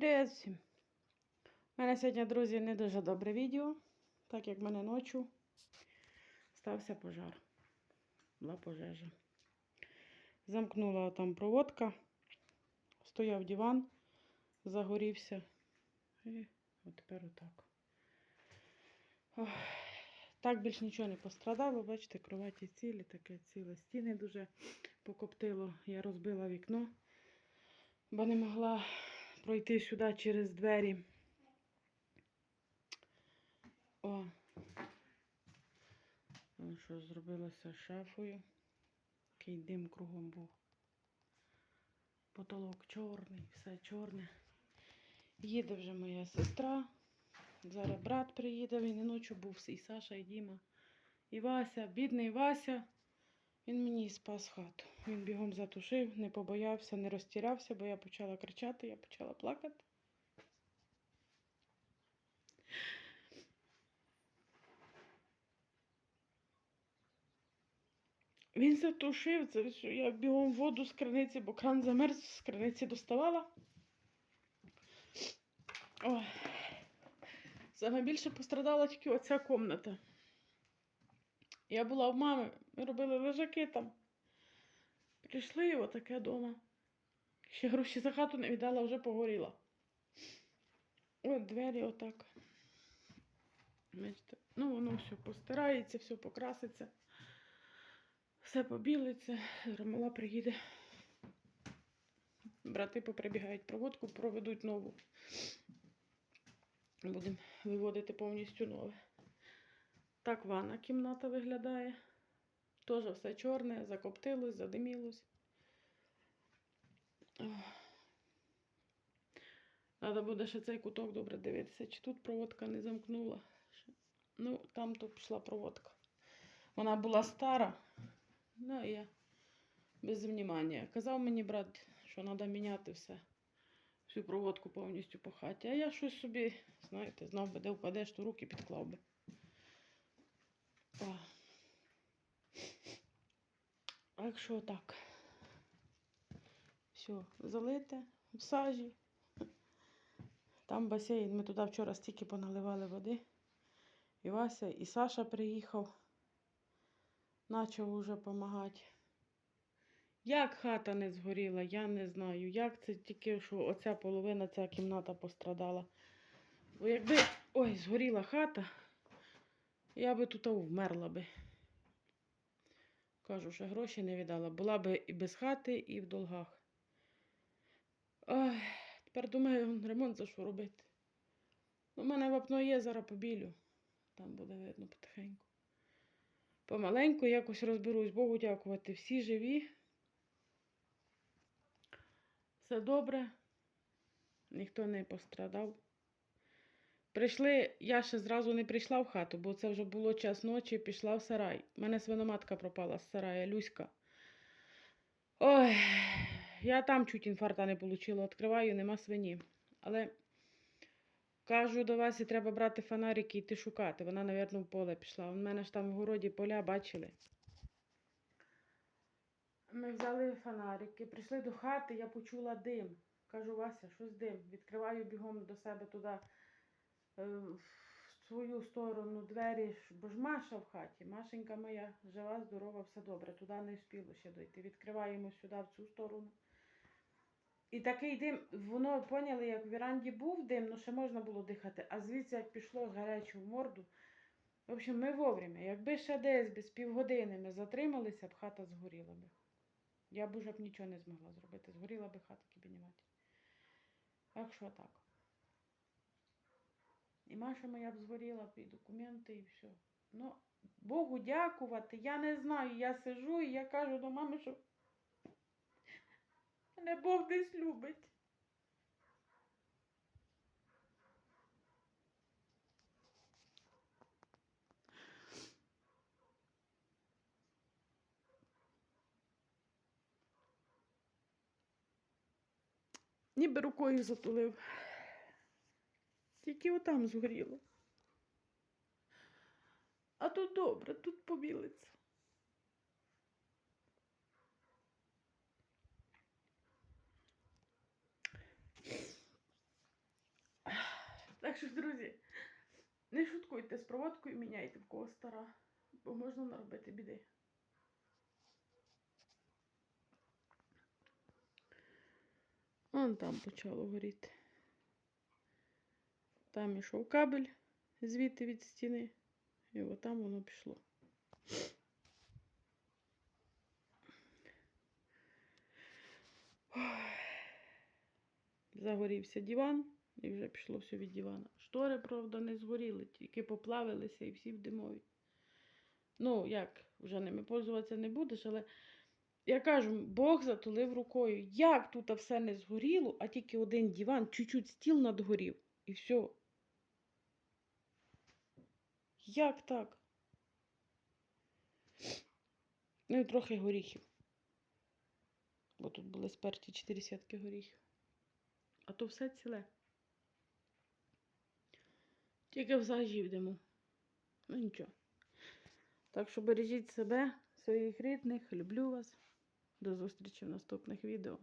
Привіт всім! У мене сьогодні, друзі, не дуже добре відео, так як в мене ночі стався пожар. Була пожежа. Замкнула там проводка, стояв диван, загорівся. І от тепер отак. Ох. Так більш нічого не пострадало, бачите, кроваті цілі, таке ціле. Стіни дуже покоптило. Я розбила вікно, бо не могла пройти сюди через двері. О, О, що зробилося з шафою. Такий дим кругом був. Потолок чорний, все чорне. Їде вже моя сестра. Зараз брат приїде, він і ночі був і Саша, і Діма. І Вася, бідний Вася. Він мені спас хату. Він бігом затушив, не побоявся, не розтірявся, бо я почала кричати, я почала плакати. Він затушив це все. Я бігом воду з криниці, бо кран замерз, з криниці доставала. Ой. Саме більше пострадала тільки оця комната. Я була в мами, ми робили лежаки там. Прийшли і отаке вдома. Ще гроші за хату не віддала, вже погоріла. От двері отак. Бачите, ну воно все постирається, все покраситься, все побілиться. Ромала приїде. Брати поприбігають проводку, проведуть нову. Будемо виводити повністю нове. Так ванна кімната виглядає. Теж все чорне, закоптилось, задимілось. Треба буде ще цей куток добре дивитися, чи тут проводка не замкнула. Ну, там то пішла проводка. Вона була стара, ну і я без внимання. Казав мені брат, що треба міняти все. Всю проводку повністю по хаті. А я щось собі, знаєте, знав би, де впадеш, то руки підклав би. Так що так. Все, залите в сажі. Там басейн. Ми туди вчора стільки поналивали води. І Вася, і Саша приїхав. Почав уже допомагати. Як хата не згоріла, я не знаю. Як це тільки, що оця половина, ця кімната пострадала. Бо якби ой, згоріла хата, я би тут вмерла би. Кажу, що гроші не віддала. Була би і без хати, і в долгах. Ой, тепер думаю, ремонт за що робити. У мене вапно є, зараз побілю. Там буде видно потихеньку. Помаленьку якось розберусь, Богу дякувати. Всі живі. Все добре, ніхто не пострадав. Прийшли, я ще зразу не прийшла в хату, бо це вже було час ночі, пішла в сарай. У мене свиноматка пропала з сарая, Люська. Ой, я там чуть інфаркта не отримала. Відкриваю, нема свині. Але кажу до Васі, треба брати фонарики і йти шукати. Вона, мабуть, в поле пішла. У мене ж там в городі поля бачили. Ми взяли фонарики, прийшли до хати, я почула дим. Кажу, Вася, щось дим. Відкриваю бігом до себе туди, в свою сторону двері, бо ж Маша в хаті. Машенька моя жива, здорова, все добре. Туди не встигло ще дойти. Відкриваємо сюди, в цю сторону. І такий дим, воно поняли, як в віранді був дим, ну ще можна було дихати, а звідси як пішло з гарячу в морду. В общем, ми вовремя. Якби ще десь без півгодини ми затрималися, б хата згоріла би. Я б уже б нічого не змогла зробити. Згоріла би хата кібініматі. Так що так. Маша моя б згоріла і документи, і все. Ну, Богу дякувати, я не знаю. Я сижу і я кажу до мами, що мене Бог десь любить. Ніби рукою затулив. Тільки отам згоріло. А тут добре, тут побілиться. Так що, друзі, не шуткуйте з проводкою, міняйте в кого стара, бо можна наробити біди. Вон там почало горіти. Там ішов кабель звідти від стіни, і отам воно пішло. Загорівся диван, і вже пішло все від дивана. Штори, правда, не згоріли, тільки поплавилися і всі в димові. Ну, як, вже ними пользуватися не будеш, але я кажу, Бог затулив рукою. Як тут все не згоріло, а тільки один диван, чуть-чуть стіл надгорів, і все. Як так? Ну і трохи горіхів. Бо тут були сперті 4 сітки горіхів. А то все ціле. Тільки в сажі йдемо. Ну нічого. Так що бережіть себе, своїх рідних, люблю вас. До зустрічі в наступних відео.